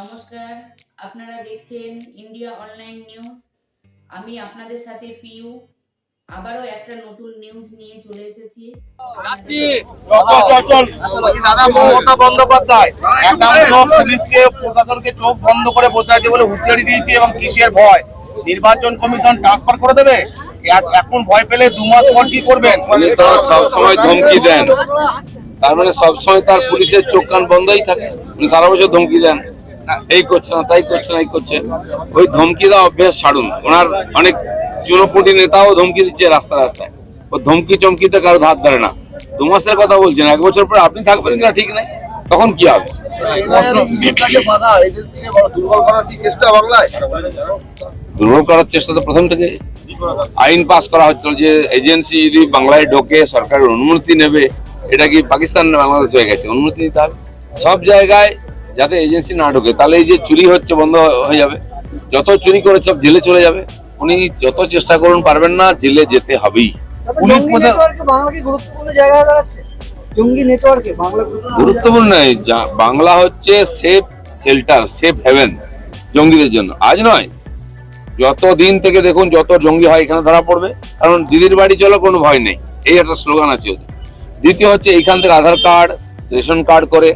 নমস্কার আপনারা দেখছেন ইন্ডিয়া অনলাইন নিউজ। আমি আপনাদের সাথে পিউ আবারও একটা নতুন নিউজ নিয়ে চলে এসেছি। দাদা মমতা বন্দ্যোপাধ্যায় পুলিশকে প্রশাসনকে চোখ বন্ধ করে বসে আছে বলে হুঁশিয়ারি দিয়েছে এবং কিসের ভয়? নির্বাচন কমিশন ট্রান্সফার করে দেবে? এখন ভয় পেলে দু মাস পর কি করবেন? তো সবসময় ধমকি দেন। তার মানে সবসময় তার পুলিশের চোখ কান বন্ধই থাকে। সারা বছর ধমকি দেন। এই করছে না, তাই করছে না, এই করছে। ওই ধমকি দেওয়া অভ্যাস ছাড়ুন। ওনার অনেক চুনোপুটি নেতাও ধমকি দিচ্ছে রাস্তা রাস্তায়। ও ধমকি চমকিতে কারও ধার ধরে না। দু মাসের কথা বলছেন এক বছর পরে আপনি থাকবেন কিনা ঠিক নাই? তখন কি হবে? দুর্বল করার চেষ্টা তো প্রথম থেকে। আইন পাস করা হচ্ছিল যে এজেন্সি যদি বাংলায় ঢোকে, সরকারের অনুমতি নেবে, এটা কি পাকিস্তান না বাংলাদেশ হয়ে গেছে? অনুমতি নিতে হবে। সব জায়গায় যাতে এজেন্সি না ঢোকে। তাহলে এই যে চুরি হচ্ছে বন্ধ হয়ে যাবে। যত চুরি করে সব জেলে চলে যাবে। উনি যত চেষ্টা করুন পারবেন না জেলে যেতে হবেই। পুলিশ গুরুত্বপূর্ণ জায়গা দাঁড়াচ্ছে। জঙ্গি নেটওয়ার্কে বাংলা গুরুত্বপূর্ণ নয়। যা- বাংলা হচ্ছে সেফ শেল্টার সেফ হেভেন জঙ্গিদের জন্য। আজ নয়। যত দিন থেকে দেখুন যত জঙ্গি হয় এখানে ধরা পড়বে কারণ দিদির বাড়ি চলো কোনো ভয় নেই। এই একটা স্লোগান আছে ওদের। দ্বিতীয় হচ্ছে এইখান থেকে আধার কার্ড রেশন কার্ড করে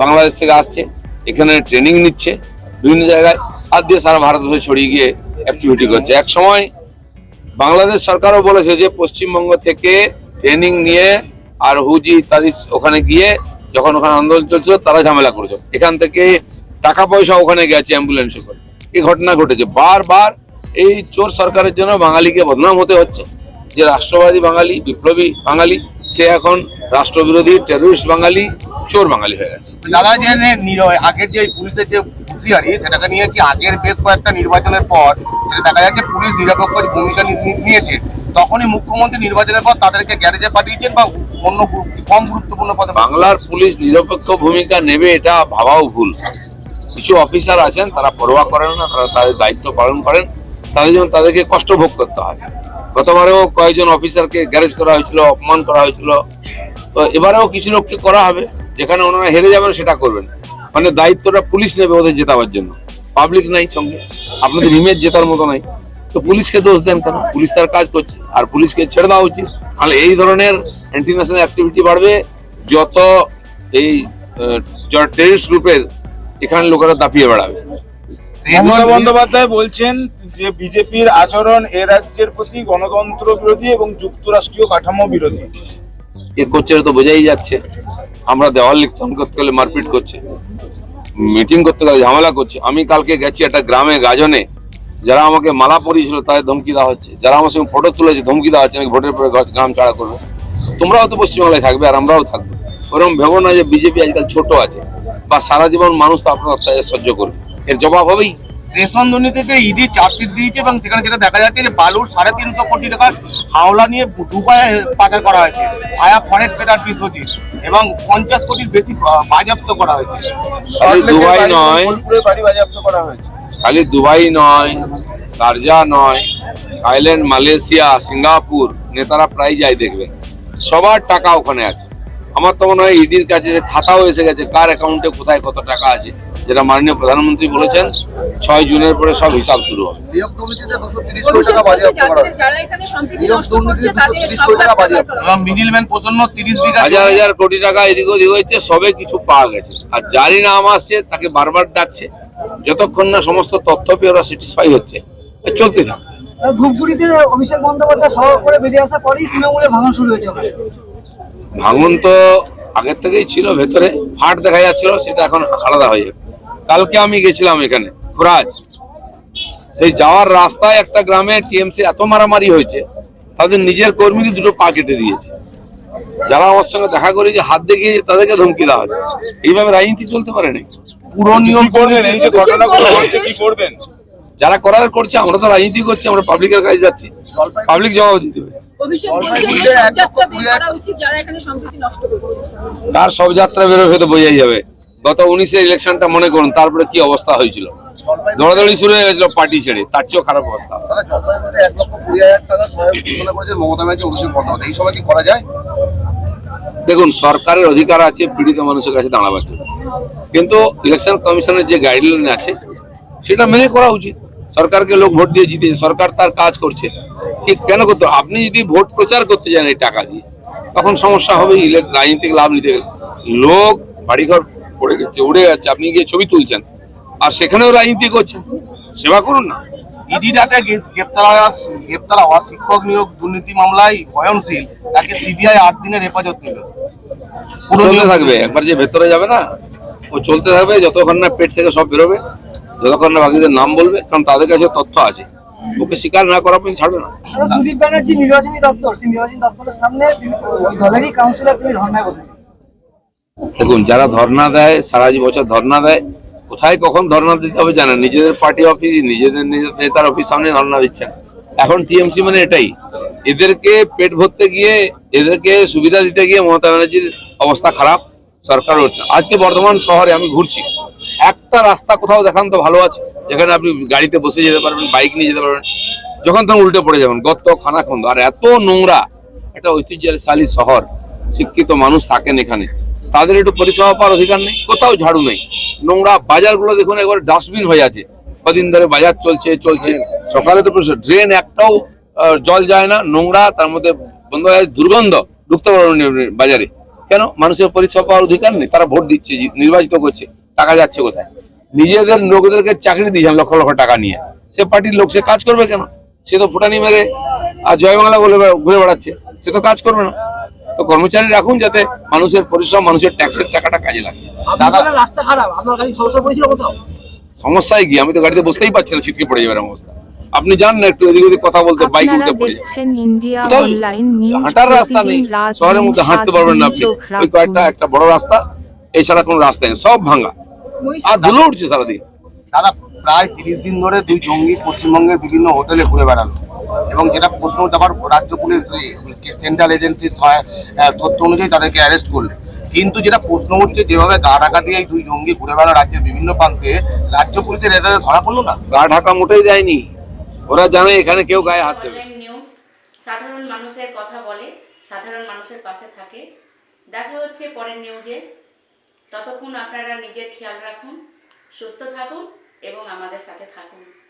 বাংলাদেশ থেকে আসছে, এখানে ট্রেনিং নিচ্ছে বিভিন্ন জায়গায়, আর দিয়ে সারা ভারতবর্ষে ছড়িয়ে গিয়ে অ্যাক্টিভিটি করছে। এক সময় বাংলাদেশ সরকারও বলেছে যে পশ্চিমবঙ্গ থেকে ট্রেনিং নিয়ে আর হুজি ইত্যাদি ওখানে গিয়ে যখন ওখানে আন্দোলন চলছিল, তারা ঝামেলা করেছে। এখান থেকে টাকা পয়সা ওখানে গেছে অ্যাম্বুলেন্সে করে এই ঘটনা ঘটেছে। বারবার এই চোর সরকারের জন্য বাঙালিকে বদনাম হতে হচ্ছে। যে রাষ্ট্রবাদী বাঙালি, বিপ্লবী বাঙালি সে এখন রাষ্ট্রবিরোধী টেররিস্ট বাঙালি চোর বাঙালি হয়ে গেছে। দাদা যে আগের যে পুলিশের যে হুঁশিয়ারি সেটাকে নিয়ে কি আগের বেশ কয়েকটা নির্বাচনের পর যেটা দেখা যাচ্ছে পুলিশ নিরপেক্ষ ভূমিকা নিয়েছে তখনই মুখ্যমন্ত্রী নির্বাচনের পর তাদেরকে গ্যারেজে পাঠিয়েছেন বা অন্য কম গুরুত্বপূর্ণ পদে বাংলার পুলিশ নিরপেক্ষ ভূমিকা নেবে এটা ভাবাও ভুল। কিছু অফিসার আছেন তারা পরোয়া করেন না তারা তাদের দায়িত্ব পালন করেন তাদের জন্য তাদেরকে কষ্ট ভোগ করতে হয়। গতবারেও কয়েকজন অফিসারকে গ্যারেজ করা হয়েছিল, অপমান করা হয়েছিল। তো এবারেও কিছু লোককে করা হবে, যেখানে ওনারা হেরে যাবেন সেটা করবেন। মানে দায়িত্বটা পুলিশ নেবে ওদের জেতাবার জন্য। পাবলিক নাই সঙ্গে, আপনাদের ইমেজ জেতার মতো নাই। তো পুলিশকে দোষ দেন কেন? পুলিশ তার কাজ করছে, আর পুলিশকে ছেড়ে দেওয়া উচিত। তাহলে এই ধরনের ইন্টারন্যাশনাল অ্যাক্টিভিটি বাড়বে, যত এই টেরিস্ট গ্রুপের এখানে লোকেরা দাপিয়ে বেড়াবে। বন্দ্যোপাধ্যায় বলছেন যে বিজেপির আচরণ এ রাজ্যের প্রতি গণতন্ত্র বিরোধী এবং যুক্তরাষ্ট্রীয় কাঠামো বিরোধী। এ করছে তো বোঝাই যাচ্ছে। আমরা দেওয়াল লিখন করতে গেলে মারপিট করছে, মিটিং করতে গেলে ঝামেলা করছে। আমি কালকে গেছি একটা গ্রামে, গাজনে। যারা আমাকে মালা পরিয়েছিল তাদের ধমকি দেওয়া হচ্ছে। যারা আমার সঙ্গে ফটো তুলেছে, ধমকি দেওয়া হচ্ছে নাকি ভোটের পরে গ্রাম ছাড়া করবে। তোমরাও তো পশ্চিমবাংলায় থাকবে আর আমরাও থাকব। ওরকম ভেবো না যে বিজেপি আজকাল ছোট আছে। বা সারা জীবন মানুষ তো আপনার সহ্য করবে। এর জবাব হবেই। রেশন দুর্নীতিতে ইডি চার্জশিট দিয়েছে এবং সেখানে যেটা দেখা যাচ্ছে যে বালুর সাড়ে তিনশো কোটি টাকার হাওলা নিয়ে দুবাই পাচার করা হয়েছে আয়া ফরেস্ট কেটার বিশ্বজিৎ এবং পঞ্চাশ কোটির বেশি বাজেয়াপ্ত করা হয়েছে। খালি দুবাই নয়। বাড়ি বাজেয়াপ্ত করা হয়েছে। খালি দুবাই নয় শারজা নয় থাইল্যান্ড মালয়েশিয়া সিঙ্গাপুর নেতারা প্রায় যায় দেখবেন সবার টাকা ওখানে আছে। আমার তো মনে হয় ইডির কাছে যে খাতাও এসে গেছে কার অ্যাকাউন্টে কোথায় কত টাকা আছে। যেটা মাননীয় প্রধানমন্ত্রী বলেছেন ছয় জুনের পরে সব হিসাব শুরু হবে। হাজার হাজার কোটি টাকা এদিক ওদিক হয়েছে সবে কিছু পাওয়া গেছে। আর যারই নাম আসছে তাকে বারবার ডাকছে। যতক্ষণ না সমস্ত তথ্য পেয়ে ওরা স্যাটিসফাই হচ্ছে চলতে থাকে। ধূপগুড়িতে অভিষেক বন্দ্যোপাধ্যায় সভা করে বেরিয়ে আসার পরেই তৃণমূলে ভাঙন শুরু হয়েছে ভাঙন তো আগের থেকেই ছিল ভেতরে ফাট দেখা যাচ্ছিল সেটা এখন আলাদা হয়ে যাবে কালকে আমি গেছিলাম এখানে খুরাজ। সেই যাওয়ার রাস্তায় একটা গ্রামে টিএমসি এত মারামারি হয়েছে তাদের নিজের কর্মীকে দুটো পা কেটে দিয়েছে। যারা আমার সঙ্গে দেখা করে যে হাত দেখিয়ে তাদেরকে ধমকি দেওয়া হচ্ছে। এইভাবে রাজনীতি চলতে পারে না পুরো নিয়ম করবেন? এই যে ঘটনাগুলো ঘটছে কি করবেন? যারা করার করছে আমরা তো রাজনীতি করছি আমরা পাবলিকের কাছে যাচ্ছি। পাবলিক জবাব দিতে হবে। কার সব যাত্রা বেরোবে তো বোঝাই যাবে। গত উনিশে ইলেকশনটা মনে করুন তারপরে কি অবস্থা হয়েছিল? দৌড়াদৌড়ি শুরু হয়ে গেছিল পার্টি ছেড়ে তার চেয়েও খারাপ অবস্থা। দেখুন সরকারের অধিকার আছে পীড়িত মানুষের কাছে দাঁড়াবার জন্য। কিন্তু ইলেকশন কমিশনের যে গাইডলাইন আছে সেটা মেনে করা উচিত। সরকারকে লোক ভোট দিয়ে জিতেছে সরকার তার কাজ করছে। কেন করতে আপনি যদি ভোট প্রচার করতে যান এই টাকা দিয়ে তখন সমস্যা হবে রাজনীতিক লাভ নিতে গেলে। লোক বাড়িঘর পড়ে গেছে উড়ে যাচ্ছে আপনি গিয়ে ছবি তুলছেন। আর সেখানেও রাজনীতি করছেন। সেবা করুন না। ইডি ডাকে গ্রেপ্তার হওয়া গ্রেপ্তার হওয়া শিক্ষক নিয়োগ দুর্নীতি মামলায় বয়নশীল তাকে সিবিআই আট দিনের হেফাজত নিল পুরো চলতে থাকবে। একবার যে ভেতরে যাবে না ও চলতে থাকবে যতক্ষণ না পেট থেকে সব বেরোবে যতক্ষণ না বাকিদের নাম বলবে কারণ তাদের কাছে তথ্য আছে। ওকে স্বীকার না করা পর্যন্ত ছাড়বে না। সুদীপ ব্যানার্জি নির্বাচনী দপ্তর সেই নির্বাচনী দপ্তরের সামনে ওই দলেরই কাউন্সিলর তিনি ধর্নায় বসেছেন। দেখুন, যারা ধর্ণা দেয়, সারা বছর ধর্ণা দেয়, কোথায় কখন ধর্ণা দিতে হবে জানেন? নিজেদের পার্টি অফিস নিজেদের নেতার অফিস সামনে ধর্ণা দিচ্ছেন এখন টিএমসি মানে এটাই। এদেরকে পেট ভরতে গিয়ে, এদেরকে সুবিধা দিতে গিয়ে মমতা ব্যানার্জির অবস্থা খারাপ, সরকার হচ্ছে। আজকে বর্ধমান শহরে আমি ঘুরছি। একটা রাস্তা কোথাও দেখান তো ভালো আছে। যেখানে আপনি গাড়িতে বসে যেতে পারবেন বাইক নিয়ে যেতে পারবেন। যখন তখন উল্টে পড়ে যাবেন, গর্ত, খানাখন্দ। আর এত নোংরা, একটা ঐতিহ্যশালী শহর, শিক্ষিত মানুষ থাকেন এখানে। তাদের একটু পরিষেবা পাওয়ার অধিকার নেই, কোথাও ঝাড়ু নেই। নোংরা বাজারগুলো দেখুন, একবার ডাস্টবিন হয়ে আছে। কদিন ধরে বাজার চলছে চলছে। সকালে তো ড্রেন একটাও জল যায় না, নোংরা, তার মধ্যে বন্ধ হয়ে দুর্গন্ধ ঢুকতে পারবেন বাজারে। কেন? মানুষের পরিষেবা পাওয়ার অধিকার নেই, তারা ভোট দিচ্ছে নির্বাচিত করছে, টাকা যাচ্ছে কোথায়? নিজেদের, লোকদেরকে চাকরি দিয়েছেন লক্ষ লক্ষ টাকা নিয়ে। সে পার্টির লোক, সে কাজ করবে কেন? সে তো ফুটানি মেরে, আর জয় বাংলা বলে ঘুরে বেড়াচ্ছে, সে তো কাজ করবে না। তো কর্মচারী রাখুন যাতে মানুষের পরিশ্রম মানুষের ট্যাক্সের টাকাটা কাজে লাগে। রাস্তা খারাপ আপনার গাড়ি সমস্যা পড়েছিল কোথাও সমস্যায় কি? আমি তো গাড়িতে বসতেই পারছি না ছিটকে পড়ে যাবে অবস্থা। আপনি জান না একটু এদিক ওদিক কথা বলতে বাইক আপনারা উঠে পড়ে হাঁটার রাস্তা নেই। শহরের মধ্যে হাঁটতে পারবেন না আপনি। ওই কয়েকটা একটা বড় রাস্তা এছাড়া কোনো রাস্তা নেই সব ভাঙা। আর ধুলো উঠছে সারাদিন। দাদা প্রায় তিরিশ দিন ধরে দুই জঙ্গি পশ্চিমবঙ্গের বিভিন্ন হোটেলে ঘুরে বেড়ালো। এবং যেটা প্রশ্ন আবার রাজ্য পুলিশ সেন্ট্রাল এজেন্সির সহায়- তথ্য অনুযায়ী তাদেরকে অ্যারেস্ট করল। কিন্তু যেটা প্রশ্ন হচ্ছে যেভাবে গা ঢাকা দিয়ে এই দুই জঙ্গি ঘুরে বেড়ালো রাজ্যের বিভিন্ন প্রান্তে রাজ্য পুলিশের এটা ধরা পড়ল না? গা ঢাকা মোটেই যায়নি। ওরা জানে এখানে কেউ গায়ে হাত দেবে। সাধারণ মানুষের কথা বলে সাধারণ মানুষের পাশে থাকে। দেখা হচ্ছে পরের নিউজে ততক্ষণ আপনারা নিজের খেয়াল রাখুন সুস্থ থাকুন এবং আমাদের সাথে থাকুন।